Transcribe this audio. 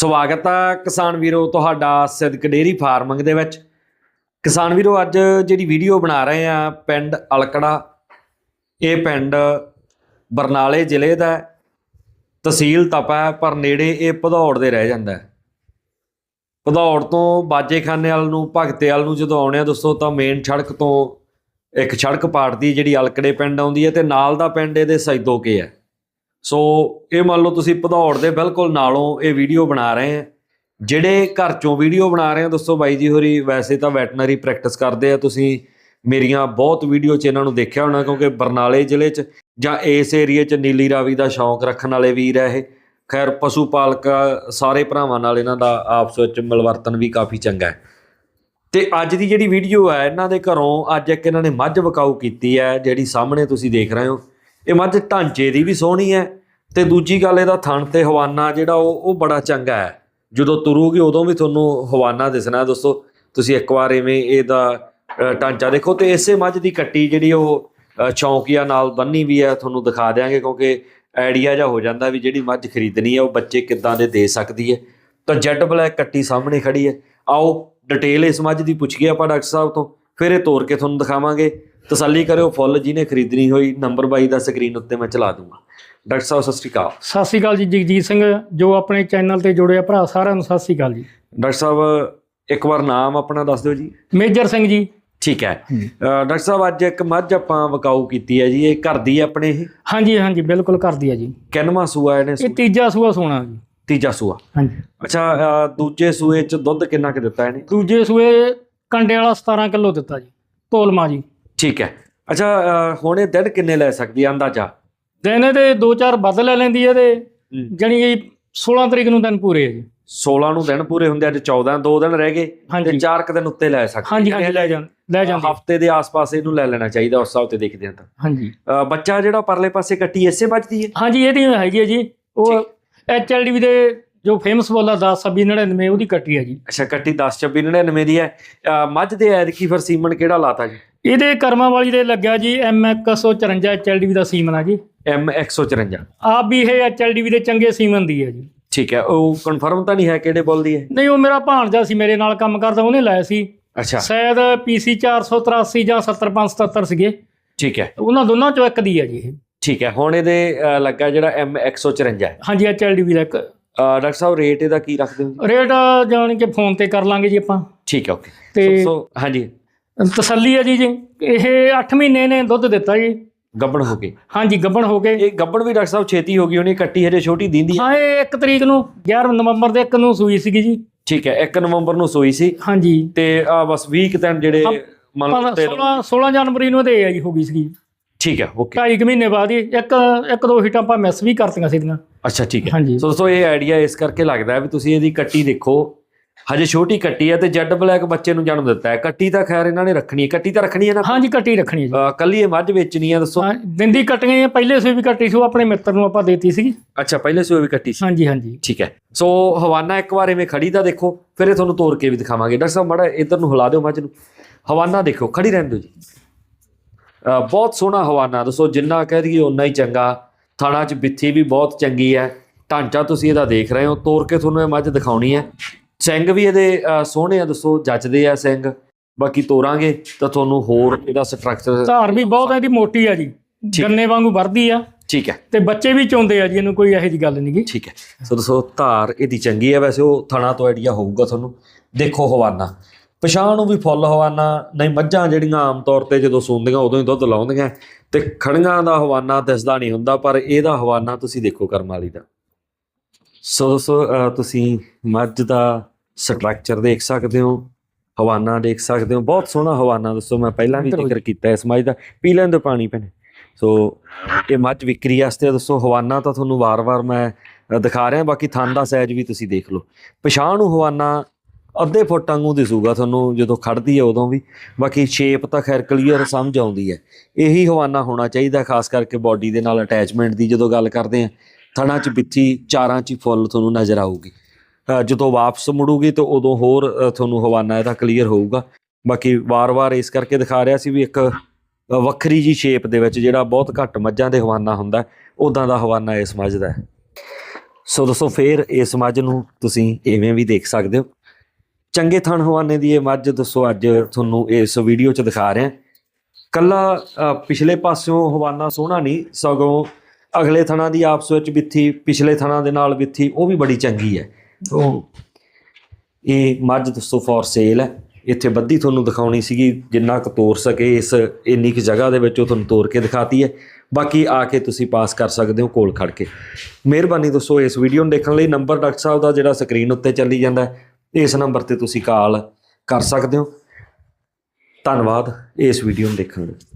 ਸਵਾਗਤ ਹੈ ਕਿਸਾਨ ਵੀਰੋ ਤੁਹਾਡਾ ਸਿਦਕ ਡੇਰੀ ਫਾਰਮਿੰਗ ਦੇ ਵਿੱਚ। ਕਿਸਾਨ ਵੀਰੋ ਅੱਜ ਜਿਹੜੀ ਵੀਡੀਓ ਬਣਾ ਰਹੇ ਆ ਪਿੰਡ ਅਲਕੜਾ ਇਹ ਪਿੰਡ ਬਰਨਾਲੇ ਜ਼ਿਲ੍ਹੇ ਦਾ ਤਹਿਸੀਲ ਤਪਾ ਹੈ, ਪਰ ਨੇੜੇ ਇਹ ਭਦੌੜ ਦੇ ਰਹਿ ਜਾਂਦਾ ਹੈ। ਭਦੌੜ ਤੋਂ ਬਾਜੇਖਾਨੇ ਵਾਲ ਨੂੰ ਭਗਤੇ ਵਾਲ ਨੂੰ ਜਦੋਂ ਆਉਣੇ ਆ ਦੋਸਤੋ ਤਾਂ ਮੇਨ ਸੜਕ ਤੋਂ ਇੱਕ ਸੜਕ ਪਾੜਦੀ ਜਿਹੜੀ ਅਲਕੜੇ ਪਿੰਡ ਆਉਂਦੀ ਹੈ ਤੇ ਨਾਲ ਦਾ ਪਿੰਡ ਇਹਦੇ ਸੈਦੋਕੇ ਹੈ। ਸੋ ਇਹ ਮੰਨ ਲਓ ਤੁਸੀਂ ਭਦੌੜ ਦੇ ਬਿਲਕੁਲ ਨਾਲੋਂ ਇਹ ਵੀਡੀਓ ਬਣਾ ਰਹੇ ਆ ਜਿਹੜੇ ਘਰ ਚੋਂ ਵੀਡੀਓ ਬਣਾ ਰਹੇ ਆ ਦੋਸਤੋ ਬਾਈ ਜੀ ਹੋਰੀ, ਵੈਸੇ ਤਾਂ ਵੈਟਨਰੀ ਪ੍ਰੈਕਟਿਸ ਕਰਦੇ ਆ ਤੁਸੀਂ। ਮੇਰੀਆਂ ਬਹੁਤ ਵੀਡੀਓ ਚ ਇਹਨਾਂ ਨੂੰ ਦੇਖਿਆ ਹੋਣਾ, ਕਿਉਂਕਿ ਬਰਨਾਲੇ ਜ਼ਿਲ੍ਹੇ ਚ ਜਾਂ ਇਸ ਏਰੀਏ ਚ ਨੀਲੀ ਰਾਵੀ ਦਾ ਸ਼ੌਂਕ ਰੱਖਣ ਵਾਲੇ ਵੀਰ ਆ ਇਹ। ਖੈਰ, ਪਸ਼ੂ ਪਾਲਕ ਸਾਰੇ ਭਰਾਵਾਂ ਨਾਲ ਇਹਨਾਂ ਦਾ ਆਪਸ ਵਿੱਚ ਮਿਲਵਰਤਨ ਵੀ ਕਾਫੀ ਚੰਗਾ ਹੈ। ਤੇ ਅੱਜ ਦੀ ਜਿਹੜੀ ਵੀਡੀਓ ਹੈ ਇਹਨਾਂ ਦੇ ਘਰੋਂ ਅੱਜ ਇੱਕ ਇਹਨਾਂ ਨੇ ਮੱਝ ਵਕਾਊ ਕੀਤੀ ਹੈ, ਜਿਹੜੀ ਸਾਹਮਣੇ ਤੁਸੀਂ ਦੇਖ ਰਹੇ ਹੋ। ਇਹ ਮੱਝ ਢਾਂਚੇ ਦੀ ਵੀ ਸੋਹਣੀ ਹੈ ਤੇ ਦੂਜੀ ਗੱਲ ਇਹਦਾ ਥਣ ਤੇ ਹਵਾਨਾ ਜਿਹੜਾ ਉਹ ਉਹ ਬੜਾ ਚੰਗਾ ਹੈ। ਜਦੋਂ ਤੁਰੂਗੀ ਉਦੋਂ ਵੀ ਤੁਹਾਨੂੰ ਹਵਾਨਾ ਦਿਸਣਾ ਦੋਸਤੋ। ਤੁਸੀਂ ਇੱਕ ਵਾਰ ਐਵੇਂ ਇਹਦਾ ਢਾਂਚਾ ਦੇਖੋ ਤੇ ਇਸੇ ਮੱਝ ਦੀ ਕੱਟੀ ਜਿਹੜੀ ਉਹ ਅ, ਚੌਂਕੀਆ ਨਾਲ ਬੰਨੀ ਵੀ ਹੈ ਤੁਹਾਨੂੰ ਦਿਖਾ ਦਿਆਂਗੇ ਕਿਉਂਕਿ ਆਈਡੀਆ ਜਾ ਹੋ ਜਾਂਦਾ ਵੀ ਜਿਹੜੀ ਮੱਝ ਖਰੀਦਣੀ ਹੈ ਉਹ ਬੱਚੇ ਕਿੱਦਾਂ ਦੇ ਦੇ ਸਕਦੀ ਹੈ। ਤਾਂ ਜੈਡ ਬਲੈਕ ਕੱਟੀ ਸਾਹਮਣੇ ਖੜੀ ਹੈ। ਆਓ ਡਿਟੇਲ ਇਸ ਮੱਝ ਦੀ ਪੁੱਛ ਪੁੱਛੀਏ ਆਪਾਂ ਡਾਕਟਰ ਸਾਹਿਬ ਤੋਂ ਫਿਰ ਇਹ ਤੋੜ ਕੇ ਤੁਹਾਨੂੰ ਦਿਖਾਵਾਂਗੇ। ਤਸੱਲੀ ਕਰਿਓ ਫੁੱਲ ਜਿਹਨੇ ਖਰੀਦਣੀ ਹੋਈ ਨੰਬਰ 22 ਦਾ ਸਕਰੀਨ ਉੱਤੇ ਮੈਂ ਚਲਾ ਦੂੰਗਾ। ਡਾਕਟਰ ਸਾਹਿਬ ਸਤਿ ਸ਼੍ਰੀ ਅਕਾਲ। ਸਤਿ ਸ਼੍ਰੀ ਅਕਾਲ ਜੀ ਜਗਜੀਤ ਸਿੰਘ ਜੋ ਆਪਣੇ ਚੈਨਲ ਤੇ ਜੁੜੇ ਆ ਭਰਾ ਸਾਰਿਆਂ ਨੂੰ ਸਤਿ ਸ਼੍ਰੀ ਅਕਾਲ ਜੀ। ਡਾਕਟਰ ਸਾਹਿਬ ਇੱਕ ਵਾਰ ਨਾਮ ਆਪਣਾ ਦੱਸ ਦਿਓ ਜੀ। ਮੇਜਰ ਸਿੰਘ ਜੀ। ਠੀਕ ਹੈ। ਡਾਕਟਰ ਸਾਹਿਬ ਅੱਜ ਇੱਕ ਮੱਝ ਆਪਾਂ ਵਕਾਊ ਕੀਤੀ ਹੈ ਜੀ ਇਹ ਘਰ ਦੀ ਹੈ ਆਪਣੇ ਇਹ? ਹਾਂਜੀ ਹਾਂਜੀ ਬਿਲਕੁਲ ਕਰਦੀ ਆ ਜੀ। ਕਿੰਨਵਾਂ ਸੂਆ ਇਹਨੇ? ਇਹ ਤੀਜਾ ਸੂਆ ਸੋਣਾ ਜੀ। ਤੀਜਾ ਸੂਆ। ਹਾਂਜੀ। ਅੱਛਾ ਦੂਜੇ ਸੂਏ ਚ ਦੁੱਧ ਕਿੰਨਾ ਕੁ ਦਿੱਤਾ ਇਹਨੇ? ਦੂਜੇ ਸੂਏ ਕੰਡੇ ਵਾਲਾ 17 ਕਿਲੋ ਦਿੱਤਾ ਜੀ ਤੋਲਮਾ ਜੀ। ਠੀਕ ਹੈ। ਅੱਛਾ ਹੁਣ ਇਹ ਦਿਨ ਕਿੰਨੇ ਲੈ ਸਕਦੀ ਹੈ ਅੰਦਾਜ਼ਾ? ਦਿਨ ਦੇ 2-4 ਵੱਧ ਲੈ ਲੈਂਦੀ ਹੈ ਤੇ ਜਾਣੀ ਕਿ 16 ਤਰੀਕ ਨੂੰ ਦਿਨ ਪੂਰੇ ਆ ਜੀ। 16 ਨੂੰ ਦਿਨ ਪੂਰੇ ਹੁੰਦੇ ਅੱਜ 14 ਦੋ ਦਿਨ ਰਹਿ ਗਏ ਤੇ ਹਾਂਜੀ। 4 ਕੁ ਦਿਨ ਉੱਤੇ ਲੈ ਸਕਦੀ ਹਾਂਜੀ ਹਾਂਜੀ ਲੈ ਜਾਂ ਲੈ ਜਾਂਦੇ। ਹਫ਼ਤੇ ਦੇ ਆਸ-ਪਾਸ ਇਹਨੂੰ ਲੈ ਲੈਣਾ ਚਾਹੀਦਾ ਉਸ ਹਿਸਾਬ ਤੇ ਦੇਖਦੇ ਹਾਂ ਤਾਂ। ਹਾਂਜੀ। ਬੱਚਾ ਜਿਹੜਾ ਪਰਲੇ ਪਾਸੇ ਕੱਟੀ ਇਸੇ ਵੱਜਦੀ ਹੈ? ਹਾਂਜੀ ਇਹਦੀ ਹੈਗੀ ਹੈ ਜੀ ਉਹ ਐਚਐਲਡੀ ਦੇ ਜੋ ਫੇਮਸ ਬੋਲਾ 10 26 99 ਉਹਦੀ ਕੱਟੀ ਹੈ ਜੀ। ਅੱਛਾ ਕੱਟੀ 10 26 99 ਦੀ ਹੈ। ਮੱਝ ਦੇ ਐਰਕੀ ਫਿਰ ਸੀਮਨ ਕਿਹੜਾ ਲਾਤਾ ਜੀ? ਇਹਦੇ ਕਰਮਾਂ ਵਾਲੀ ਦੇ ਲੱਗਿਆ ਜੀ M154 ਐਚਐਲਡੀ ਦਾ ਸੀਮਨ ਆ ਜੀ। M 154 ਆਪ ਵੀ ਇਹ ਐਚਐਲਡੀ ਦੇ ਚੰਗੇ ਸੀਮਨ ਦੀ ਹੈ ਜੀ। ਠੀਕ ਹੈ ਉਹ ਕਨਫਰਮ ਤਾਂ ਨਹੀਂ ਹੈ ਕਿਹੜੇ ਬੋਲ ਦੀ ਹੈ? ਨਹੀਂ ਉਹ ਮੇਰਾ ਭਾਣਜਾ ਸੀ ਮੇਰੇ ਨਾਲ ਕੰਮ ਕਰਦਾ ਉਹਨੇ ਲਾਇਆ ਸੀ। ਅੱਛਾ। ਸ਼ਾਇਦ PC 483 ਜਾਂ 70577 ਸੀਗੇ। ਠੀਕ ਹੈ। ਉਹਨਾਂ ਦੋਨਾਂ ਚੋਂ ਇੱਕ ਦੀ ਹੈ ਜੀ ਇਹ। ਠੀਕ ਹੈ ਹੁਣ ਇਹਦੇ ਲੱਗਾ ਜਿਹੜਾ M 154 ਹੈ। ਹਾਂਜੀ ਐਚਐਲਡੀ ਦਾ ਇੱਕ ਡਾਕਟਰ ਸਾਹਿਬ ਰੇਟ ਇਹਦਾ ਕੀ ਰੱਖਦੇ ਹੋ? ਰੇਟ ਜਾਣ ਕੇ ਫੋਨ ਤੇ ਕਰ ਲਾਂਗੇ ਜੀ ਆਪਾਂ। ਠੀਕ ਹੈ ਓਕੇ ਤੇ ਸੋ ਹਾਂਜੀ। ਤਸੱਲੀ ਹੈ ਜੀ ਜੀ। ਇਹ 8 ਮਹੀਨੇ ਨੇ ਦੁੱਧ ਦਿੱਤਾ ਜੀ। ਗੱਬਣ ਹੋ ਗਈ ਹਾਂਜੀ ਗੱਭਣ ਹੋ ਗਏ ਇਹ ਗੱਬਣ ਵੀ ਡਾਕਟਰ ਸਾਹਿਬ ਛੇਤੀ ਹੋ ਗਈ ਹੋਣੀ ਕੱਟੀ ਹਜੇ ਛੋਟੀ ਦਿੰਦੀ ਹੈ। ਹਾਂ ਇਹ 1 ਤਰੀਕ ਨੂੰ 11 ਨਵੰਬਰ ਦੇ 1 ਨੂੰ ਸੂਈ ਸੀਗੀ ਜੀ। ਠੀਕ ਹੈ 1 ਨਵੰਬਰ ਨੂੰ ਸੋਈ ਸੀ। ਹਾਂਜੀ। ਤੇ ਆ ਬਸ 20 ਕੁ ਦਿਨ ਜਿਹੜੇ ਮੰਨ ਲਓ ਤੇ 16 16 ਜਨਵਰੀ ਨੂੰ ਇਹਦੇ ਆਈ ਹੋ ਗਈ ਸੀਗੀ। ਠੀਕ ਹੈ ਓਕੇ ਢਾਈ ਕੁ ਮਹੀਨੇ ਬਾਅਦ ਹੀ ਇੱਕ ਇੱਕ ਦੋ ਹੀਟਾਂ ਆਪਾਂ ਮਿਸ ਵੀ ਕਰਤੀਆਂ ਸੀਗੀਆਂ। ਅੱਛਾ ਠੀਕ ਹੈ। ਹਾਂਜੀ। ਸੋ ਦੋਸਤੋ ਇਹ ਆਈਡੀਆ ਇਸ ਕਰਕੇ ਲੱਗਦਾ ਹੈ ਵੀ ਤੁਸੀਂ ਇਹਦੀ ਕੱਟੀ ਦੇਖੋ। ਹਜੇ ਛੋਟੀ ਕੱਟੀ ਹੈ ਤੇ ਜੈਡ ਬਲੈਕ ਬੱਚੇ ਨੂੰ ਜਨਮ ਦਿੱਤਾ ਹੈ। ਕੱਟੀ ਤਾਂ ਖੈਰ ਇਹਨਾਂ ਨੇ ਰੱਖਣੀ ਹੈ। ਕੱਟੀ ਤਾਂ ਰੱਖਣੀ ਹੈ ਨਾ? ਹਾਂਜੀ ਕੱਟੀ ਰੱਖਣੀ ਹੈ ਜੀ। ਅਹ ਕੱਲੀ ਇਹ ਮੱਝ ਵੇਚਣੀ ਹੈ ਦੱਸੋ। ਹਾਂ ਦਿੰਦੀ ਕੱਟੀਆਂ ਪਹਿਲੇ ਸੂਈ ਵੀ ਕੱਟੀ ਸੀ ਉਹ ਆਪਣੇ ਮਿੱਤਰ ਨੂੰ ਆਪਾਂ ਦੇਤੀ ਸੀਗੀ। ਅੱਛਾ ਪਹਿਲੇ ਸੂਏ ਵੀ ਕੱਟੀ ਸੀ। ਹਾਂਜੀ ਹਾਂਜੀ। ਠੀਕ ਹੈ। ਸੋ ਹਵਾਨਾ ਇੱਕ ਵਾਰ ਐਵੇਂ ਖੜੀ ਤਾਂ ਦੇਖੋ ਫਿਰ ਇਹ ਤੁਹਾਨੂੰ ਤੋੜ ਕੇ ਵੀ ਦਿਖਾਵਾਂਗੇ। ਡਾਕਟਰ ਸਾਹਿਬ ਮੜਾ ਇਧਰ ਨੂੰ ਹਿਲਾ ਦਿਓ ਮੱਝ ਨੂੰ। ਹਵਾਨਾ ਦੇਖੋ ਖੜੀ ਰਹਿਣ ਦਿਓ ਜੀ। ਬਹੁਤ ਸੋਹਣਾ ਹਵਾਨਾ ਦੱਸੋ ਜਿੰਨਾ ਕਹਿ ਦਈਏ ਓਨਾ ਹੀ ਚੰਗਾ। ਥਾਣਾ 'ਚ ਬਿੱਥੀ ਵੀ ਬਹੁਤ ਚੰਗੀ ਹੈ। ਢਾਂਚਾ ਤੁਸੀਂ ਇਹਦਾ ਦੇਖ ਰਹੇ ਹੋ ਤੋੜ ਕੇ ਤੁਹਾਨੂੰ ਇਹ ਮੱਝ ਦਿਖਾਉਣੀ ਹੈ। ਸਿੰਘ ਵੀ ਇਹਦੇ ਸੋਹਣੇ ਆ ਦੱਸੋ ਜੱਜਦੇ ਆ ਸਿੰਘ। ਬਾਕੀ ਤੋਰਾਂਗੇ ਤਾਂ ਤੁਹਾਨੂੰ ਹੋਰ ਇਹਦਾ ਸਟਰਕਚਰ ਧਾਰ ਵੀ ਬਹੁਤ ਇਹਦੀ ਮੋਟੀ ਆ ਜੀ। ਗੰਨੇ ਵਾਂਗੂ ਵਰਦੀ ਆ। ਠੀਕ ਹੈ। ਤੇ ਬੱਚੇ ਵੀ ਚੋਂਦੇ ਆ ਜੀ ਇਹਨੂੰ ਕੋਈ ਇਹੋ ਜੀ ਗੱਲ ਨਹੀਂਗੀ ਠੀਕ ਹੈ। ਸੋ ਦੋਸਤੋ ਧਾਰ ਇਹਦੀ ਚੰਗੀ ਹੈ ਵੈਸੇ ਉਹ ਥਣਾ ਤੋਂ ਆਈਡੀਆ ਹੋਊਗਾ ਤੁਹਾਨੂੰ। ਦੇਖੋ ਹਵਾਨਾ। ਪਛਾਣ ਨੂੰ ਵੀ ਫੁੱਲ ਹਵਾਨਾ ਨਹੀਂ ਮੱਝਾਂ ਜਿਹੜੀਆਂ ਆਮ ਤੌਰ ਤੇ ਜਦੋਂ ਸੂੰਦੀਆਂ ਉਦੋਂ ਹੀ ਦੁੱਧ ਲਾਉਂਦੀਆਂ। ਤੇ ਖੜੀਆਂ ਦਾ ਹਵਾਨਾ ਦਿਸਦਾ ਨਹੀਂ ਹੁੰਦਾ ਪਰ ਇਹਦਾ ਹਵਾਨਾ ਤੁਸੀਂ ਦੇਖੋ ਕਰਮ ਵਾਲੀ ਦਾ। ਸੋ ਅਹ ਤੁਸੀਂ ਮੱਝ ਦਾ ਸਟਰਕਚਰ ਦੇਖ ਸਕਦੇ ਹੋ ਹਵਾਨਾ ਦੇਖ ਸਕਦੇ ਹੋ। ਬਹੁਤ ਸੋਹਣਾ ਹਵਾਨਾ ਦੱਸੋ ਮੈਂ ਪਹਿਲਾਂ ਵੀ ਜ਼ਿਕਰ ਕੀਤਾ ਇਸ ਮੱਝ ਦਾ। ਪੀ ਲੈਣ ਦਿਓ ਪਾਣੀ ਭੈਣੇ। ਸੋ ਇਹ ਮੱਝ ਵਿਕਰੀ ਵਾਸਤੇ ਦੱਸੋ ਹਵਾਨਾ ਤਾਂ ਤੁਹਾਨੂੰ ਵਾਰ-ਵਾਰ ਮੈਂ ਦਿਖਾ ਰਿਹਾ ਬਾਕੀ ਥਣ ਦਾ ਸਾਈਜ਼ ਵੀ ਤੁਸੀਂ ਦੇਖ ਲਓ। ਪਛਾਣ ਨੂੰ ਹਵਾਨਾ ਅੱਧੇ ਫੁੱਟ ਵਾਂਗੂ ਦਿਸੂਗਾ ਤੁਹਾਨੂੰ ਜਦੋਂ ਖੜਦੀ ਹੈ ਉਦੋਂ ਵੀ। ਬਾਕੀ ਸ਼ੇਪ ਤਾਂ ਖੈਰ ਕਲੀਅਰ ਸਮਝ ਆਉਂਦੀ ਹੈ। ਇਹੀ ਹਵਾਨਾ ਹੋਣਾ ਚਾਹੀਦਾ, ਖਾਸ ਕਰਕੇ ਬਾਡੀ ਦੇ ਨਾਲ ਅਟੈਚਮੈਂਟ ਦੀ ਜਦੋਂ ਗੱਲ ਕਰਦੇ ਆ ਥਣਾ 'ਚ ਬਿੱਥੀ ਚਾਰਾਂ 'ਚ ਹੀ ਫੁੱਲ ਤੁਹਾਨੂੰ ਨਜ਼ਰ ਆਊਗੀ। ਜਦੋਂ ਵਾਪਸ ਮੁੜੂਗੀ ਤਾਂ ਉਦੋਂ ਹੋਰ ਤੁਹਾਨੂੰ ਹਵਾਨਾ ਇਹਦਾ ਕਲੀਅਰ ਹੋਊਗਾ। ਬਾਕੀ ਵਾਰ-ਵਾਰ ਇਸ ਕਰਕੇ ਦਿਖਾ ਰਿਹਾ ਸੀ ਵੀ ਇੱਕ ਵੱਖਰੀ ਜੀ ਸ਼ੇਪ ਦੇ ਵਿੱਚ ਜਿਹੜਾ ਬਹੁਤ ਘੱਟ ਮੱਝਾਂ ਦੇ ਹਵਾਨਾ ਹੁੰਦਾ ਉਦਾਂ ਦਾ ਹਵਾਨਾ ਇਸ ਮੱਝ ਦਾ ਸੋ ਦੋਸਤੋ, ਫੇਰ ਇਸ ਮੱਝ ਨੂੰ ਤੁਸੀਂ ਇਵੇਂ ਵੀ ਦੇਖ ਸਕਦੇ ਹੋ। ਚੰਗੇ ਥਣ ਹਵਾਨੇ ਦੀ ਇਹ ਮੱਝ ਦੱਸੋ ਅੱਜ ਤੁਹਾਨੂੰ ਇਸ ਵੀਡੀਓ 'ਚ ਦਿਖਾ ਰਿਹਾ। ਕੱਲਾ ਪਿਛਲੇ ਪਾਸਿਓਂ ਹਵਾਨਾ ਸੋਹਣਾ ਨਹੀਂ ਸਗੋਂ ਅਗਲੇ ਥਣਾਂ ਦੀ ਆਪਸ ਵਿੱਚ ਵਿੱਥੀ ਪਿਛਲੇ ਥਣਾਂ ਦੇ ਨਾਲ ਵਿੱਥੀ ਉਹ ਵੀ ਬੜੀ ਚੰਗੀ ਹੈ। ਉਹ ਇਹ ਮੱਝ ਦੱਸੋ ਫॉर ਸੇਲ ਹੈ। ਇੱਥੇ ਬੱਦੀ ਤੁਹਾਨੂੰ ਦਿਖਾਉਣੀ ਸੀਗੀ ਜਿੰਨਾ ਕੁ ਤੋਰ ਸਕੇ ਇਸ ਇੰਨੀ ਕੁ ਜਗ੍ਹਾ ਦੇ ਵਿੱਚ ਉਹ ਤੁਹਾਨੂੰ ਤੋਰ ਕੇ ਦਿਖਾਤੀ ਹੈ। ਬਾਕੀ ਆ ਕੇ ਤੁਸੀਂ ਪਾਸ ਕਰ ਸਕਦੇ ਹੋ ਕੋਲ ਖੜ ਕੇ। ਮਿਹਰਬਾਨੀ ਦੋਸਤੋ ਇਸ ਵੀਡੀਓ ਨੂੰ ਦੇਖਣ ਲਈ। ਨੰਬਰ ਡਾਕਟਰ ਸਾਹਿਬ ਦਾ ਜਿਹੜਾ ਸਕਰੀਨ ਉੱਤੇ ਚੱਲੀ ਜਾਂਦਾ ਹੈ, ਇਸ ਨੰਬਰ ਤੇ ਤੁਸੀਂ ਕਾਲ ਕਰ ਸਕਦੇ ਹੋ। ਧੰਨਵਾਦ ਇਸ ਵੀਡੀਓ ਨੂੰ ਦੇਖਣ ਲਈ।